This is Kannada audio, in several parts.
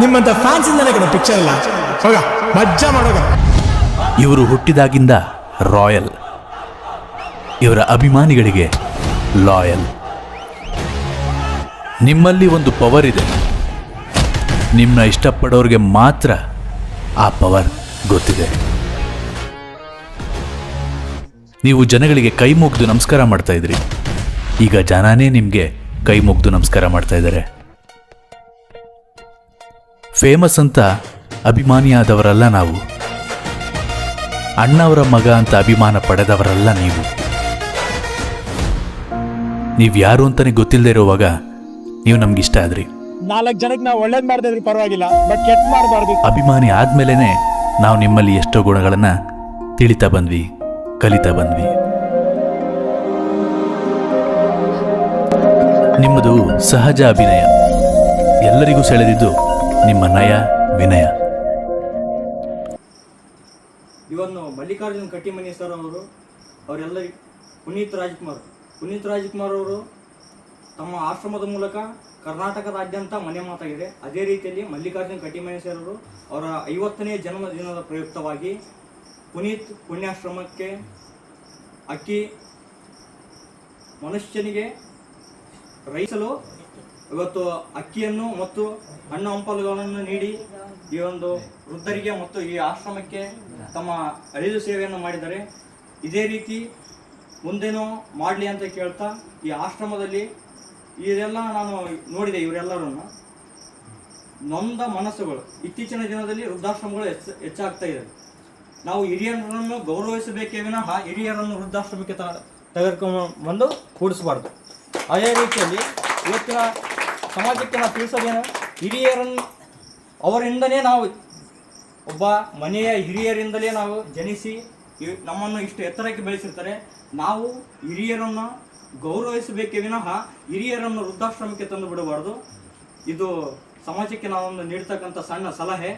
ನಿಮ್ಮಂತ ಫ್ಯಾನ್ಸ್ ಕಣ ಪಿಕ್ಚರ್ ಎಲ್ಲ. ಹೋಗ, ಮಜ್ಜಾ ಮಾಡೋಗ. ಇವರು ಹುಟ್ಟಿದಾಗಿಂದ ರಾಯಲ್ ಇವರ ಅಭಿಮಾನಿಗಳಿಗೆ ಲಾಯಲ್ ನಿಮ್ಮಲ್ಲಿ ಒಂದು ಪವರ್ ಇದೆ. ನಿಮ್ಮನ್ನ ಇಷ್ಟಪಡೋರಿಗೆ ಮಾತ್ರ ಆ ಪವರ್ ಗೊತ್ತಿದೆ. ನೀವು ಜನಗಳಿಗೆ ಕೈ ಮುಗ್ದು ನಮಸ್ಕಾರ ಮಾಡ್ತಾ ಇದ್ರಿ. ಈಗ ಜನನೇ ನಿಮಗೆ ಕೈ ಮುಗ್ದು ನಮಸ್ಕಾರ ಮಾಡ್ತಾ ಇದ್ದಾರೆ. ಫೇಮಸ್ ಅಂತ ಅಭಿಮಾನಿಯಾದವರಲ್ಲ ನಾವು. ಅಣ್ಣವರ ಮಗ ಅಂತ ಅಭಿಮಾನ ಪಡೆದವರಲ್ಲ ನೀವು. ನೀವು ಯಾರು ಅಂತಾನೆ ಗೊತ್ತಿಲ್ಲದೆ ಇರುವಾಗ ನೀವು ನಮ್ಗೆ ಇಷ್ಟ ಆದ್ರಿ. ನಾಲ್ಕು ಜನಕ್ಕೆ ನಾವು ಒಳ್ಳೇದು ಮಾಡಿದ್ರೆ ಪರವಾಗಿಲ್ಲ ಬಟ್ ಕೆಟ್ಟ ಮಾಡಬಾರ್ದು. ಅಭಿಮಾನಿ ಆದ್ಮೇಲೆನೆ ನಾವು ನಿಮ್ಮಲ್ಲಿ ಎಷ್ಟೋ ಗುಣಗಳನ್ನ ತಿಳಿತಾ ಬಂದ್ವಿ ಕಲಿತಾ ಬಂದ್ವಿ. ನಿಮ್ಮದು ಸಹಜ ಅಭಿನಯ. ಎಲ್ಲರಿಗೂ ಸೆಳೆದಿದ್ದು ನಿಮ್ಮ ನಯ ವಿನಯ. ಇವನ್ನು ಮಲ್ಲಿಕಾರ್ಜುನ್ ಕಟ್ಟಿಮನಿ ಸರ್ ಅವರು, ಅವರೆಲ್ಲ ಪುನೀತ್ ರಾಜ್ಕುಮಾರ್. ಪುನೀತ್ ರಾಜ್ಕುಮಾರ್ ಅವರು ತಮ್ಮ ಆಶ್ರಮದ ಮೂಲಕ ಕರ್ನಾಟಕದಾದ್ಯಂತ ಮನೆ ಮಾತಾಗಿದೆ. ಅದೇ ರೀತಿಯಲ್ಲಿ ಮಲ್ಲಿಕಾರ್ಜುನ್ ಕಟ್ಟಿಮನಿ ಸರ್ ಅವರು ಅವರ ಐವತ್ತನೇ ಜನ್ಮದಿನದ ಪ್ರಯುಕ್ತವಾಗಿ ಪುನೀತ್ ಪುಣ್ಯಾಶ್ರಮಕ್ಕೆ ಅಕ್ಕಿ ಮನುಷ್ಯನಿಗೆ ರೈಸಲು ಇವತ್ತು ಅಕ್ಕಿಯನ್ನು ಮತ್ತು ಹಣ್ಣು ಹಂಪಲುಗಳನ್ನು ನೀಡಿ ಈ ಒಂದು ವೃದ್ಧರಿಗೆ ಮತ್ತು ಈ ಆಶ್ರಮಕ್ಕೆ ತಮ್ಮ ಅರಿದು ಸೇವೆಯನ್ನು ಮಾಡಿದರೆ ಇದೇ ರೀತಿ ಮುಂದೇನೋ ಮಾಡಲಿ ಅಂತ ಕೇಳ್ತಾ ಈ ಆಶ್ರಮದಲ್ಲಿ ಇದೆಲ್ಲ ನಾನು ನೋಡಿದೆ ಇವರೆಲ್ಲರನ್ನು. ನೊಂದ ಮನಸ್ಸುಗಳು, ಇತ್ತೀಚಿನ ದಿನದಲ್ಲಿ ವೃದ್ಧಾಶ್ರಮಗಳು ಹೆಚ್ಚು, ಹೆಚ್ಚಾಗ್ತಾ ಇದೆ. ನಾವು ಹಿರಿಯರನ್ನು ಗೌರವಿಸಬೇಕೇ ವಿನಃ ಹಿರಿಯರನ್ನು ವೃದ್ಧಾಶ್ರಮಕ್ಕೆ ತ ತೆಗೆದುಕೊಂಡು ಬಂದು ಕೂಡಿಸಬಾರ್ದು. ಅದೇ ರೀತಿಯಲ್ಲಿ ಇವತ್ತಿನ ಸಮಾಜಕ್ಕೆ ನಾವು ತಿಳಿಸೋದೇನು? ಹಿರಿಯರನ್ನು ಅವರಿಂದನೇ ನಾವು ಒಬ್ಬ ಮನೆಯ ಹಿರಿಯರಿಂದಲೇ ನಾವು ಜನಿಸಿ ನಮ್ಮನ್ನು ಇಷ್ಟು ಎತ್ತರಕ್ಕೆ ಬೆಳೆಸಿರ್ತಾರೆ. ನಾವು ಹಿರಿಯರನ್ನು ಗೌರವಿಸಬೇಕೇ ವಿನಃ ಹಿರಿಯರನ್ನು ವೃದ್ಧಾಶ್ರಮಕ್ಕೆ ತಂದು ಬಿಡಬಾರ್ದು. ಇದು ಸಮಾಜಕ್ಕೆ ನಾವೊಂದು ನೀಡ್ತಕ್ಕಂಥ ಸಣ್ಣ ಸಲಹೆ.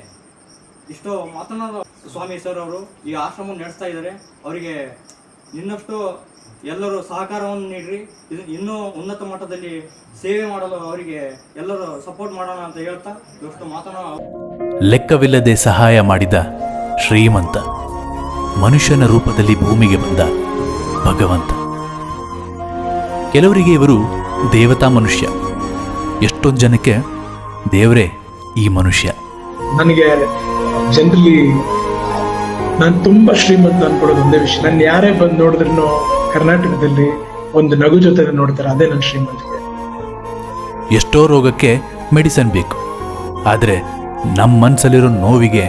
ಇಷ್ಟು ಮಾತನಾಡೋ ಸ್ವಾಮಿ ಸರ್ ಅವರು ಈ ಆಶ್ರಮ ನಡೆಸ್ತಾ ಇದ್ದಾರೆ. ಅವರಿಗೆ ಇನ್ನಷ್ಟು ಎಲ್ಲರೂ ಸಹಕಾರವನ್ನು ನೀಡ್ರಿ. ಇದು ಇನ್ನೂ ಉನ್ನತ ಮಟ್ಟದಲ್ಲಿ ಸೇವೆ ಮಾಡಲು ಅವರಿಗೆ ಎಲ್ಲರೂ ಸಪೋರ್ಟ್ ಮಾಡೋಣ ಅಂತ ಹೇಳ್ತಾ ಇವತ್ತು ಮಾತನಾಡ ಲೆಕ್ಕವಿಲ್ಲದೆ ಸಹಾಯ ಮಾಡಿದ ಶ್ರೀಮಂತ ಮನುಷ್ಯನ ರೂಪದಲ್ಲಿ ಭೂಮಿಗೆ ಬಂದ ಭಗವಂತ. ಕೆಲವರಿಗೆ ಇವರು ದೇವತಾ ಮನುಷ್ಯ. ಎಷ್ಟೊಂದು ಜನಕ್ಕೆ ದೇವರೇ ಈ ಮನುಷ್ಯ. ನನಗೆ ಜನರಲಿ ನಾನು ತುಂಬಾ ಶ್ರೀಮಂತ ಅನ್ಕೊಳ್ಳೋದು ಒಂದೇ ವಿಷಯ. ನನ್ನ ಯಾರೇ ಬಂದು ನೋಡಿದ್ರು ಕರ್ನಾಟಕದಲ್ಲಿ ಒಂದು ನಗು ಜೊತೆ ನೋಡ್ತಾರೆ ಅದೇ ನನ್ನ ಶ್ರೀಮಂತಿಕೆ. ಎಷ್ಟೋ ರೋಗಕ್ಕೆ ಮೆಡಿಸನ್ ಬೇಕು. ಆದರೆ ನಮ್ಮ ಮನಸ್ಸಲ್ಲಿರೋ ನೋವಿಗೆ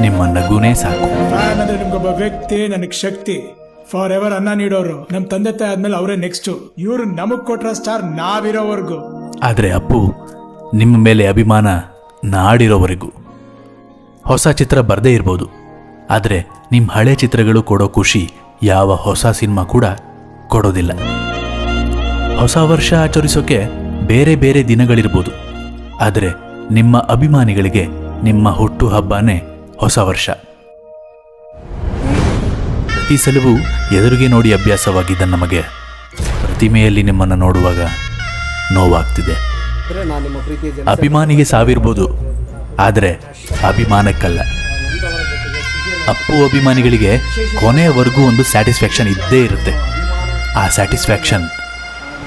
ನಿಮ್ಮ ನಗುನೇ ಸಾಕು. ನಾನಂದ್ರೆ ನಿಮ್ಗೊಬ್ಬ ವ್ಯಕ್ತಿ ನನಗೆ ಶಕ್ತಿ. ಫಾರ್ ಎವರ್ ಅನ್ನ ನೀಡೋರು. ನಮ್ಮ ತಂದೆ ತಾಯಿ ಆದ್ಮೇಲೆ ಅವರೇ ನೆಕ್ಸ್ಟ್ ಇವರು ನಮಗ್ ಕೊಟ್ರ ಸ್ಟಾರ್ ನಾವಿರೋವರೆಗೂ. ಆದರೆ ಅಪ್ಪು ನಿಮ್ಮ ಮೇಲೆ ಅಭಿಮಾನ ನಾಡಿರೋವರೆಗೂ. ಹೊಸ ಚಿತ್ರ ಬರದೇ ಇರ್ಬೋದು. ಆದರೆ ನಿಮ್ಮ ಹಳೆ ಚಿತ್ರಗಳು ಕೊಡೋ ಖುಷಿ ಯಾವ ಹೊಸ ಸಿನಿಮಾ ಕೂಡ ಕೊಡೋದಿಲ್ಲ. ಹೊಸ ವರ್ಷ ಆಚರಿಸೋಕೆ ಬೇರೆ ಬೇರೆ ದಿನಗಳಿರ್ಬೋದು. ಆದರೆ ನಿಮ್ಮ ಅಭಿಮಾನಿಗಳಿಗೆ ನಿಮ್ಮ ಹುಟ್ಟು ಹಬ್ಬನೇ ಹೊಸ ವರ್ಷ. ಪ್ರತಿ ಸಲವೂ ಎದುರಿಗೆ ನೋಡಿ ಅಭ್ಯಾಸವಾಗಿದ್ದ ನಮಗೆ ಪ್ರತಿಮೆಯಲ್ಲಿ ನಿಮ್ಮನ್ನು ನೋಡುವಾಗ ನೋವಾಗ್ತಿದೆ. ಅಭಿಮಾನಿಗೆ ಸಾವಿರ್ಬೋದು. ಆದರೆ ಅಭಿಮಾನಕ್ಕಲ್ಲ. ಅಪ್ಪು ಅಭಿಮಾನಿಗಳಿಗೆ ಕೊನೆಯವರೆಗೂ ಒಂದು ಸ್ಯಾಟಿಸ್ಫ್ಯಾಕ್ಷನ್ ಇದ್ದೇ ಇರುತ್ತೆ. ಆ ಸ್ಯಾಟಿಸ್ಫ್ಯಾಕ್ಷನ್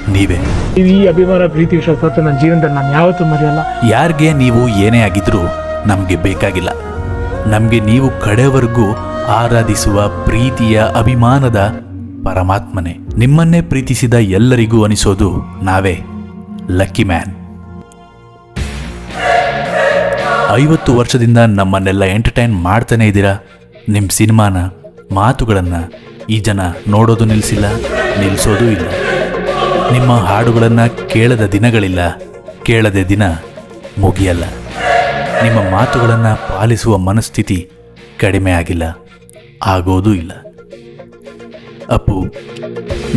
ನೀವೇ. ಈ ಅಭಿಮಾನ ಪ್ರೀತಿ ವಿಶ್ವಾಸ ನನ್ನ ಜೀವನದಲ್ಲಿ ನಾನು ಯಾವತ್ತೂ ಮರೆಯಲ್ಲ. ಯಾರಿಗೆ ನೀವು ಏನೇ ಆಗಿದ್ರೂ ನಮಗೆ ಬೇಕಾಗಿಲ್ಲ. ನಮಗೆ ನೀವು ಕಡೆವರೆಗೂ ಆರಾಧಿಸುವ ಪ್ರೀತಿಯ ಅಭಿಮಾನದ ಪರಮಾತ್ಮನೇ. ನಿಮ್ಮನ್ನೇ ಪ್ರೀತಿಸಿದ ಎಲ್ಲರಿಗೂ ಅನಿಸೋದು ನಾವೇ. ಲಕ್ಕಿ ಮ್ಯಾನ್ ಐವತ್ತು ವರ್ಷದಿಂದ ನಮ್ಮನ್ನೆಲ್ಲ ಎಂಟರ್ಟೈನ್ ಮಾಡ್ತಾನೆ ಇದ್ದೀರಾ? ನಿಮ್ಮ ಸಿನಿಮಾನ, ಮಾತುಗಳನ್ನು ಈ ಜನ ನೋಡೋದು ನಿಲ್ಲಿಸಿಲ್ಲ ನಿಲ್ಲಿಸೋದೂ ಇಲ್ಲ. ನಿಮ್ಮ ಹಾಡುಗಳನ್ನು ಕೇಳದ ದಿನಗಳಿಲ್ಲ, ಕೇಳದೆ ದಿನ ಮುಗಿಯಲ್ಲ. ನಿಮ್ಮ ಮಾತುಗಳನ್ನು ಪಾಲಿಸುವ ಮನಸ್ಥಿತಿ ಕಡಿಮೆ ಆಗಿಲ್ಲ, ಆಗೋದೂ ಇಲ್ಲ. ಅಪ್ಪು,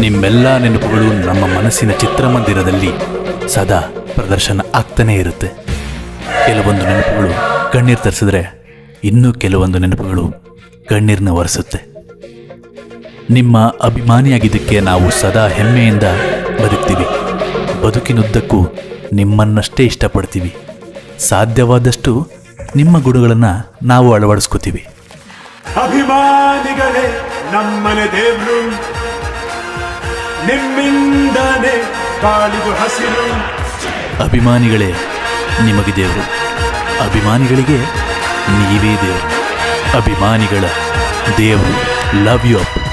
ನಿಮ್ಮೆಲ್ಲ ನೆನಪುಗಳು ನಮ್ಮ ಮನಸ್ಸಿನ ಚಿತ್ರಮಂದಿರದಲ್ಲಿ ಸದಾ ಪ್ರದರ್ಶನ ಆಗ್ತಾನೇ ಇರುತ್ತೆ. ಕೆಲವೊಂದು ನೆನಪುಗಳು ಕಣ್ಣೀರು ತರಿಸಿದ್ರೆ ಇನ್ನೂ ಕೆಲವೊಂದು ನೆನಪುಗಳು ಕಣ್ಣೀರನ್ನ ಒರೆಸುತ್ತೆ. ನಿಮ್ಮ ಅಭಿಮಾನಿಯಾಗಿದ್ದಕ್ಕೆ ನಾವು ಸದಾ ಹೆಮ್ಮೆಯಿಂದ ಬದುಕ್ತೀವಿ. ಬದುಕಿನುದ್ದಕ್ಕೂ ನಿಮ್ಮನ್ನಷ್ಟೇ ಇಷ್ಟಪಡ್ತೀವಿ. ಸಾಧ್ಯವಾದಷ್ಟು ನಿಮ್ಮ ಗುಣಗಳನ್ನು ನಾವು ಅಳವಡಿಸ್ಕೋತೀವಿ. ಅಭಿಮಾನಿಗಳೇ ನಮ್ಮನೆ ದೇವರು. ನಿಮ್ಮಿಂದನೇ ಕಾಳಿದು ಹಸಿರು. ಅಭಿಮಾನಿಗಳೇ ನಿಮಗೆ ದೇವರು. ಅಭಿಮಾನಿಗಳಿಗೆ ನೀವೇ ದೇವರು. ಅಭಿಮಾನಿಗಳ ದೇವರು. Love you up